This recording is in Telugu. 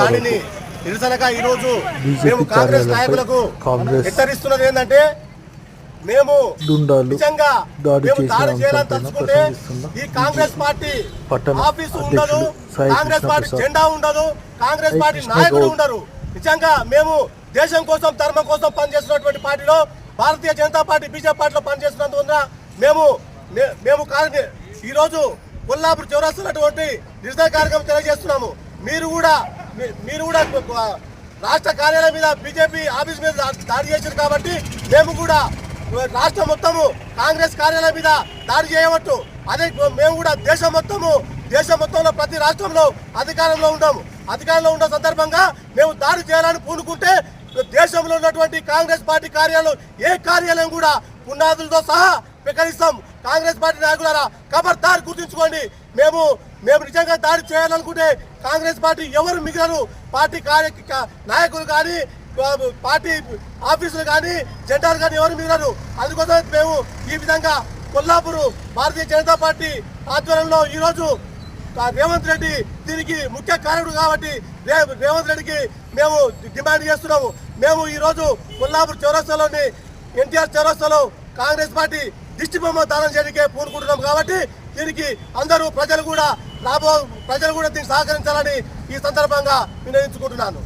దాడిని నిరసనగా ఈ రోజు బీజేపీ మేము కాంగ్రెస్ నాయకులకు హెచ్చరిస్తున్నది ఏంటంటే మేము నిజంగా మేము దాడి చేయాలని తలుచుకుంటే ఈ కాంగ్రెస్ పార్టీ ఆఫీసు ఉండదు కాంగ్రెస్ పార్టీ. జెండా ఉండదు కాంగ్రెస్ పార్టీ గౌడ్. ఉండరు నిజంగా మేము దేశం కోసం ధర్మం కోసం పనిచేస్తున్నటువంటి పార్టీలో భారతీయ జనతా పార్టీ బీజేపీ పార్టీలో పనిచేస్తున్నందువల్ల మేము మేము కాంగ్రె- ఈ రోజు కొల్లాపూర్ చౌరాస్తున్నటువంటి నిరసన కార్యక్రమం తెలియజేస్తున్నాము. మీరు కూడా మీ- మీరు కూడా రాష్ట్ర కార్యాలయం మీద బీజేపీ ఆఫీస్ మీద దాడి చేశారు కాబట్టి మేము కూడా రాష్ట్రం మొత్తము కాంగ్రెస్ కార్యాలయం మీద దాడి చేయవచ్చు అదే మేము కూడా దేశం మొత్తము దేశం మొత్తంలో ప్రతి రాష్ట్రంలో అధికారంలో ఉన్నాము. అధికారంలో ఉన్న సందర్భంగా మేము దాడి చేయాలని పూనుకుంటే దేశంలో ఉన్నటువంటి కాంగ్రెస్ పార్టీ కార్యాలయం ఏ కార్యాలయం కూడా పునాదులతో సహా వికరిస్తాం కాంగ్రెస్ పార్టీ నాయకులారా ఖబర్దార్ గుర్తుంచుకోండి. మేము మేము నిజంగా దాడి చేయాలనుకుంటే కాంగ్రెస్ పార్టీ ఎవరు మిగిలరు? పార్టీ కార్య నాయకులు కానీ పార్టీ ఆఫీసులు కానీ జెండాలు కానీ ఎవరు మిగిలరు? అందుకోసం మేము ఈ విధంగా కొల్లాపూరు భారతీయ జనతా పార్టీ ఆధ్వర్యంలో ఈరోజు రేవంత్ రెడ్డి దీనికి ముఖ్య కారకుడు కాబట్టి రేవంత్ రెడ్డికి మేము డిమాండ్ చేస్తున్నాము. మేము ఈరోజు కొల్లాపూర్ చౌరస్తాలోని ఎన్టీఆర్ చౌరస్తాలో కాంగ్రెస్ పార్టీ దిష్టి బొమ్మ దానం చేయడానికే పూనుకుంటున్నాం కాబట్టి దీనికి అందరూ ప్రజలు కూడా రాబో ప్రజలు కూడా దీనికి సహకరించాలని ఈ సందర్భంగా వినియోగించుకుంటున్నాను